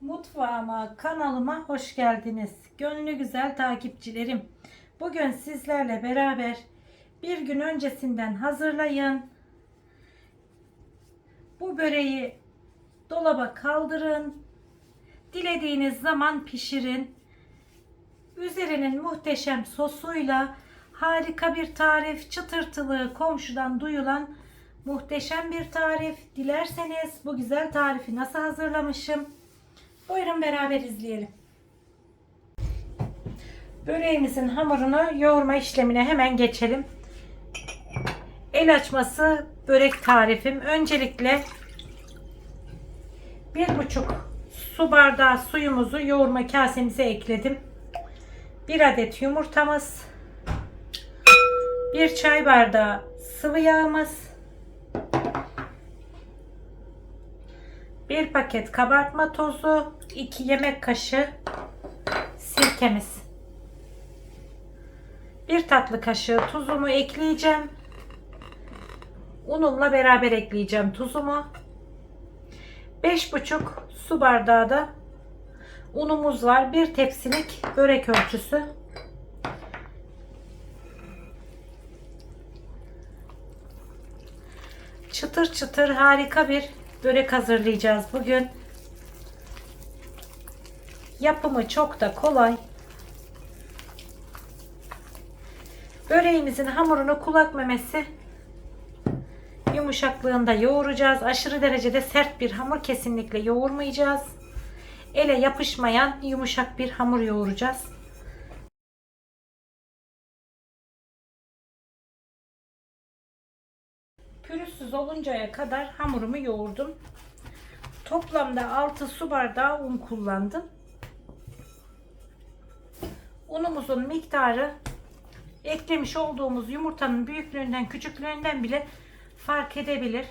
Mutfağıma, kanalıma hoş geldiniz. Gönlü güzel takipçilerim. Bugün sizlerle beraber bir gün öncesinden hazırlayın. Bu böreği dolaba kaldırın. Dilediğiniz zaman pişirin. Üzerinin muhteşem sosuyla harika bir tarif, çıtırtılı komşudan duyulan muhteşem bir tarif. Dilerseniz bu güzel tarifi nasıl hazırlamışım? Buyurun beraber izleyelim. Böreğimizin hamurunu yoğurma işlemine hemen geçelim. El açması börek tarifim. Öncelikle bir buçuk su bardağı suyumuzu yoğurma kasemize ekledim. Bir adet yumurtamız, bir çay bardağı sıvı yağımız, bir paket kabartma tozu, 2 yemek kaşığı sirkemiz. Bir tatlı kaşığı tuzumu ekleyeceğim. Unumla beraber ekleyeceğim tuzumu. 5,5 su bardağı da unumuz var. Bir tepsilik börek ölçüsü. Çıtır çıtır harika bir börek hazırlayacağız bugün. Yapımı çok da kolay. Böreğimizin hamurunu kulak memesi yumuşaklığında yoğuracağız. Aşırı derecede sert bir hamur kesinlikle yoğurmayacağız. Ele yapışmayan yumuşak bir hamur yoğuracağız. Pürüzsüz oluncaya kadar hamurumu yoğurdum. Toplamda 6 su bardağı un kullandım. Unumuzun miktarı eklemiş olduğumuz yumurtanın büyüklüğünden küçüklüğünden bile fark edebilir.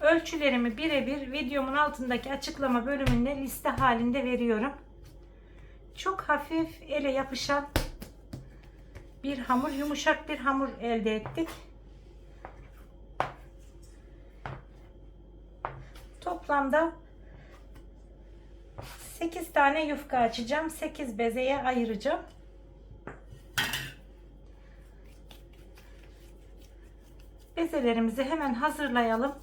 Ölçülerimi birebir videomun altındaki açıklama bölümünde liste halinde veriyorum. Çok hafif ele yapışan bir hamur, yumuşak bir hamur elde ettik. Toplamda 8 tane yufka açacağım. 8 bezeye ayıracağım. Bezelerimizi hemen hazırlayalım.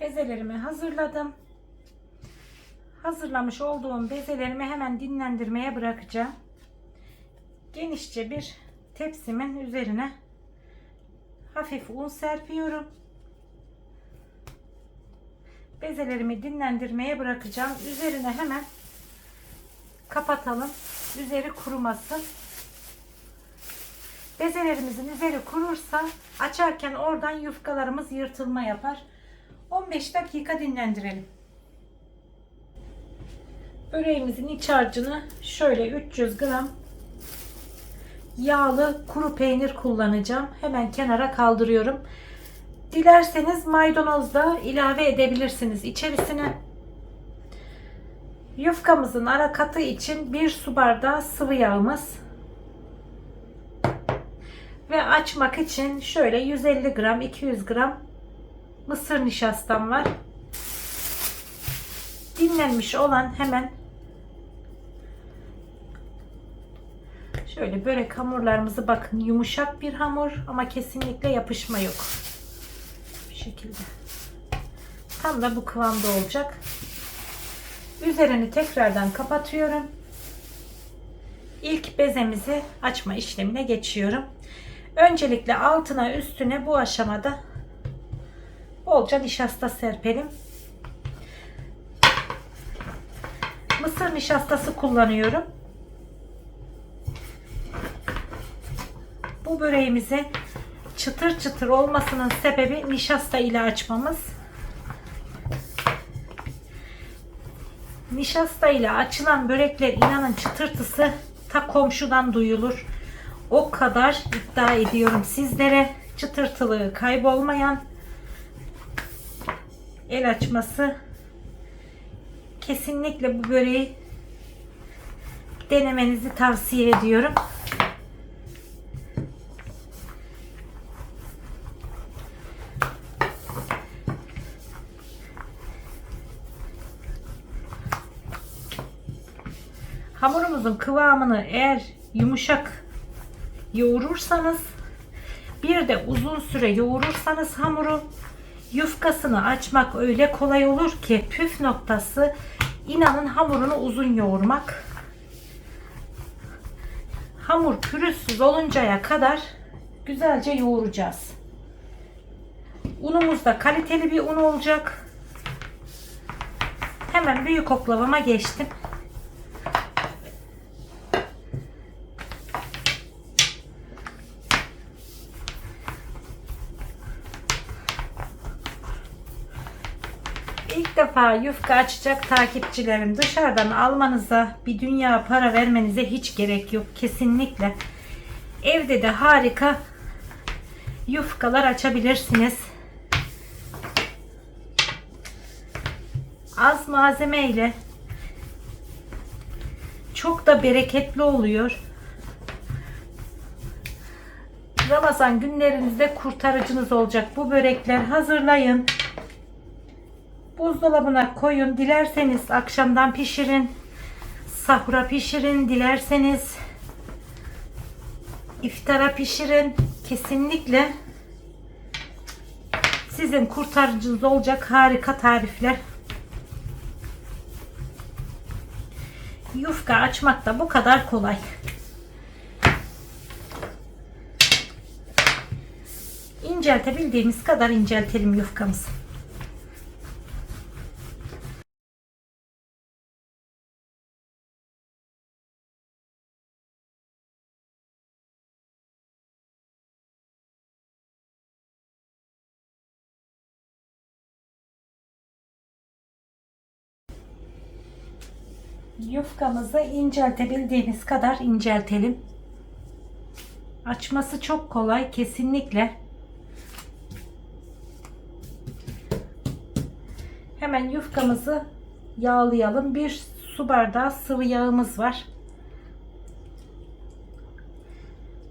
Bezelerimi hazırladım. Hazırlamış olduğum bezelerimi hemen dinlendirmeye bırakacağım. Genişçe bir tepsimin üzerine hafif un serpiyorum. Bezelerimi dinlendirmeye bırakacağım. Üzerine hemen kapatalım. Üzeri kurumasın. Bezelerimizin üzeri kurursa açarken oradan yufkalarımız yırtılma yapar. 15 dakika dinlendirelim. Böreğimizin iç harcını şöyle 300 gram yağlı kuru peynir kullanacağım. Hemen kenara kaldırıyorum. Dilerseniz maydanoz da ilave edebilirsiniz içerisine. Yufkamızın ara katı için 1 su bardağı sıvı yağımız. Ve açmak için şöyle 150 gram 200 gram mısır nişastam var. Dinlenmiş olan hemen şöyle börek hamurlarımızı bakın yumuşak bir hamur ama kesinlikle yapışma yok. Bu şekilde. Tam da bu kıvamda olacak. Üzerini tekrardan kapatıyorum. İlk bezemizi açma işlemine geçiyorum. Öncelikle altına üstüne bu aşamada bolca nişasta serpelim. Mısır nişastası kullanıyorum. Bu böreğimizi çıtır çıtır olmasının sebebi nişasta ile açmamız. Nişasta ile açılan börekler inanın çıtırtısı ta komşudan duyulur. O kadar iddia ediyorum sizlere çıtırtılığı kaybolmayan el açması kesinlikle bu böreği denemenizi tavsiye ediyorum. Hamurumuzun kıvamını eğer yumuşak yoğurursanız bir de uzun süre yoğurursanız hamuru yufkasını açmak öyle kolay olur ki püf noktası inanın hamurunu uzun yoğurmak. Hamur pürüzsüz oluncaya kadar güzelce yoğuracağız. Unumuz da kaliteli bir un olacak. Hemen büyük oklavama geçtim. İlk defa yufka açacak takipçilerim dışarıdan almanıza bir dünya para vermenize hiç gerek yok kesinlikle. Evde de harika yufkalar açabilirsiniz. Az malzeme ile çok da bereketli oluyor. Ramazan günlerinizde kurtarıcınız olacak. Bu börekler hazırlayın. Buzdolabına koyun. Dilerseniz akşamdan pişirin. Sahura pişirin. Dilerseniz iftara pişirin. Kesinlikle sizin kurtarıcınız olacak harika tarifler. Yufka açmak da bu kadar kolay. İnceltebildiğimiz kadar inceltelim yufkamızı. Yufkamızı inceltebildiğimiz kadar inceltelim. Açması çok kolay kesinlikle. Hemen yufkamızı yağlayalım. Bir su bardağı sıvı yağımız var.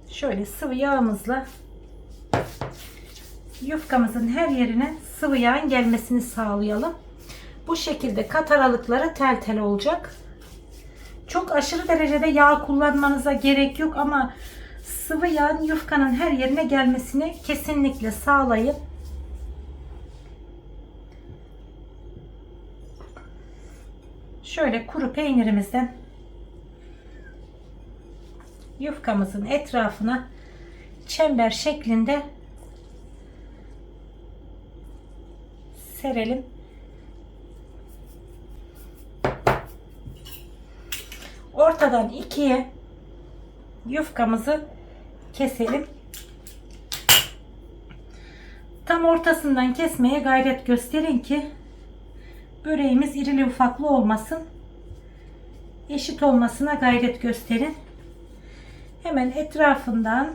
Şöyle sıvı yağımızla yufkamızın her yerine sıvı yağın gelmesini sağlayalım. Bu şekilde kat aralıkları tel tel olacak. Çok aşırı derecede yağ kullanmanıza gerek yok ama sıvı yağın yufkanın her yerine gelmesini kesinlikle sağlayın. Şöyle kuru peynirimizden yufkamızın etrafına çember şeklinde serelim. Ortadan ikiye yufkamızı keselim. Tam ortasından kesmeye gayret gösterin ki böreğimiz irili ufaklı olmasın. Eşit olmasına gayret gösterin. Hemen etrafından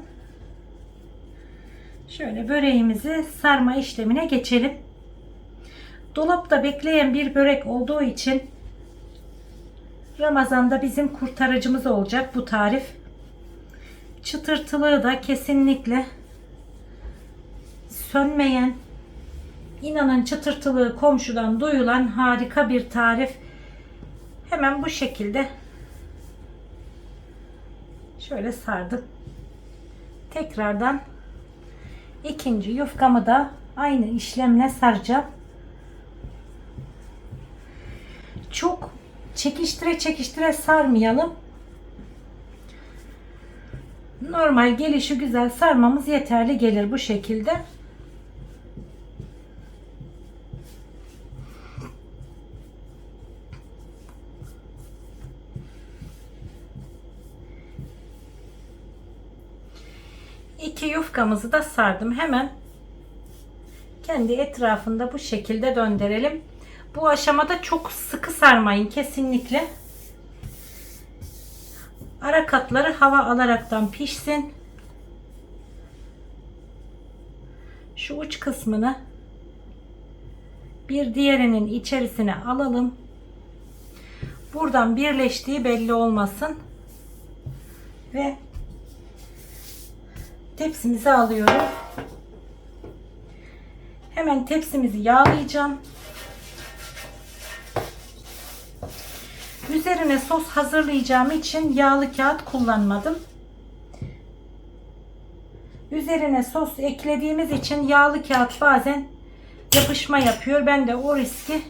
şöyle böreğimizi sarma işlemine geçelim. Dolapta bekleyen bir börek olduğu için Ramazan'da bizim kurtarıcımız olacak bu tarif. Çıtırtılığı da kesinlikle sönmeyen, inanın çıtırtılığı komşudan duyulan harika bir tarif. Hemen bu şekilde şöyle sardım. Tekrardan ikinci yufkamı da aynı işlemle saracağım. Çok çekiştire çekiştire sarmayalım. Normal gelişi güzel sarmamız yeterli gelir bu şekilde. İki yufkamızı da sardım. Hemen kendi etrafında bu şekilde döndürelim. Bu aşamada çok sıkı sarmayın kesinlikle. Ara katları hava alaraktan pişsin. Şu uç kısmını bir diğerinin içerisine alalım. Buradan birleştiği belli olmasın. Ve tepsimizi alıyorum. Hemen tepsimizi yağlayacağım. Üzerine sos hazırlayacağım için yağlı kağıt kullanmadım. Üzerine sos eklediğimiz için yağlı kağıt bazen yapışma yapıyor. Ben de o riski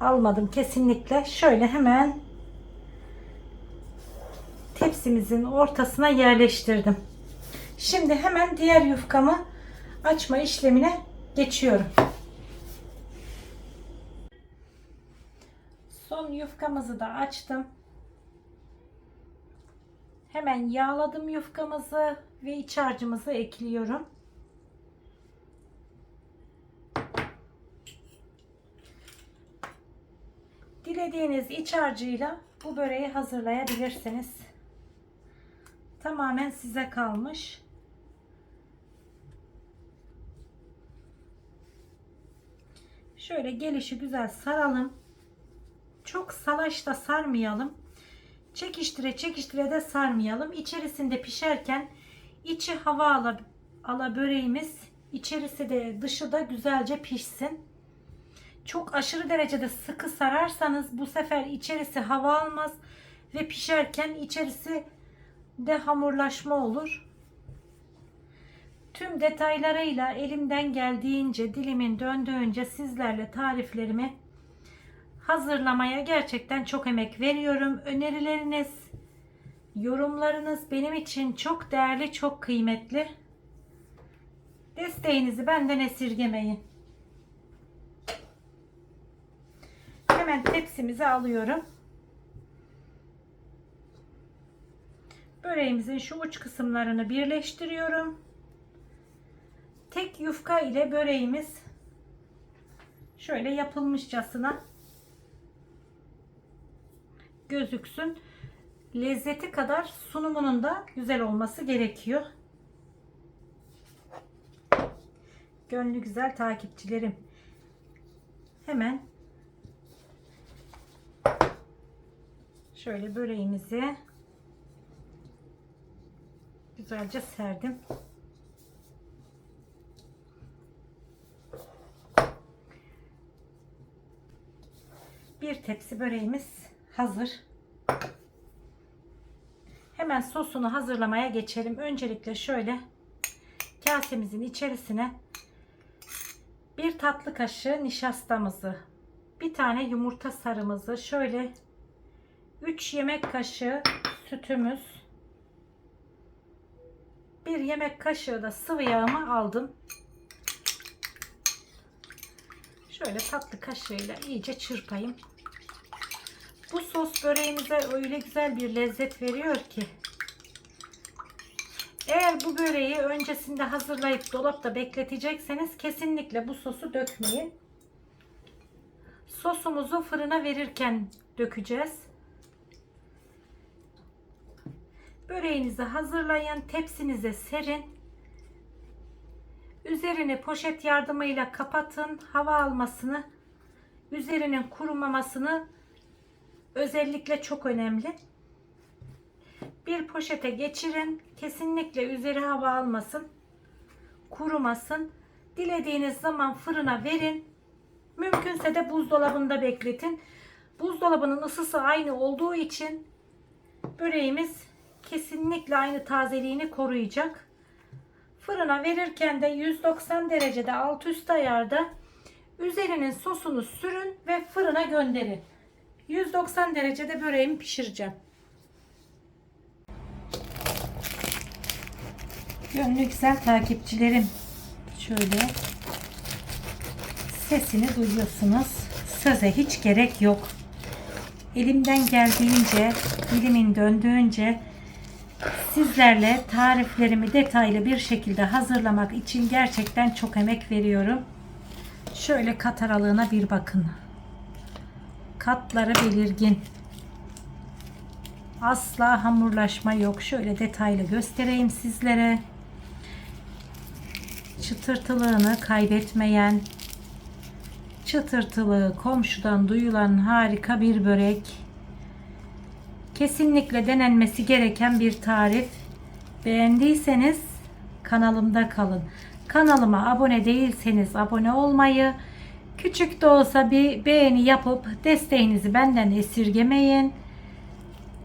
almadım kesinlikle. Şöyle hemen tepsimizin ortasına yerleştirdim. Şimdi hemen diğer yufkamı açma işlemine geçiyorum. Son yufkamızı da açtım. Hemen yağladım yufkamızı ve iç harcımızı ekliyorum. Dilediğiniz iç harcıyla bu böreği hazırlayabilirsiniz. Tamamen size kalmış. Şöyle gelişi güzel saralım. Çok salaş da sarmayalım. Çekiştire çekiştire de sarmayalım. İçerisinde pişerken içi hava ala, ala böreğimiz içerisi de dışı da güzelce pişsin. Çok aşırı derecede sıkı sararsanız bu sefer içerisi hava almaz ve pişerken içerisi de hamurlaşma olur. Tüm detaylarıyla elimden geldiğince dilimin döndüğünce sizlerle tariflerimi hazırlamaya gerçekten çok emek veriyorum. Önerileriniz, yorumlarınız benim için çok değerli, çok kıymetli. Desteğinizi benden esirgemeyin. Hemen tepsimizi alıyorum. Böreğimizin şu uç kısımlarını birleştiriyorum. Tek yufka ile böreğimiz şöyle yapılmışçasına gözüksün. Lezzeti kadar sunumunun da güzel olması gerekiyor. Gönlü güzel takipçilerim. Hemen şöyle böreğimizi güzelce serdim. Bir tepsi böreğimiz hazır. Hemen sosunu hazırlamaya geçelim. Öncelikle şöyle kasemizin içerisine bir tatlı kaşığı nişastamızı, bir tane yumurta sarımızı, şöyle 3 yemek kaşığı sütümüz, bir yemek kaşığı da sıvı yağımı aldım. Şöyle tatlı kaşığıyla iyice çırpayım. Bu sos böreğimize öyle güzel bir lezzet veriyor ki. Eğer bu böreği öncesinde hazırlayıp dolapta bekletecekseniz kesinlikle bu sosu dökmeyin. Sosumuzu fırına verirken dökeceğiz. Böreğinizi hazırlayın, tepsinize serin. Üzerini poşet yardımıyla kapatın. Hava almasını, üzerinin kurumamasını özellikle çok önemli. Bir poşete geçirin. Kesinlikle üzeri hava almasın. Kurumasın. Dilediğiniz zaman fırına verin. Mümkünse de buzdolabında bekletin. Buzdolabının ısısı aynı olduğu için böreğimiz kesinlikle aynı tazeliğini koruyacak. Fırına verirken de 190 derecede alt üst ayarda üzerinin sosunu sürün ve fırına gönderin. 190 derecede böreğimi pişireceğim. Gönlü güzel takipçilerim. Şöyle sesini duyuyorsunuz. Söze hiç gerek yok. Elimden geldiğince, dilimin döndüğünce sizlerle tariflerimi detaylı bir şekilde hazırlamak için gerçekten çok emek veriyorum. Şöyle kat aralığına bir bakın. Katları belirgin. Asla hamurlaşma yok. Şöyle detaylı göstereyim sizlere. Çıtırtılığını kaybetmeyen, çıtırtılığı komşudan duyulan harika bir börek. Kesinlikle denenmesi gereken bir tarif. Beğendiyseniz kanalımda kalın. Kanalıma abone değilseniz abone olmayı, Küçük de olsa bir beğeni yapıp desteğinizi benden esirgemeyin.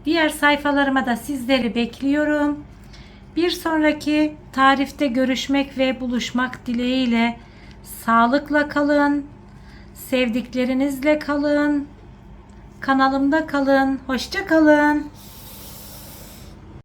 Diğer sayfalarıma da sizleri bekliyorum. Bir sonraki tarifte görüşmek ve buluşmak dileğiyle sağlıkla kalın. Sevdiklerinizle kalın. Kanalımda kalın. Hoşça kalın.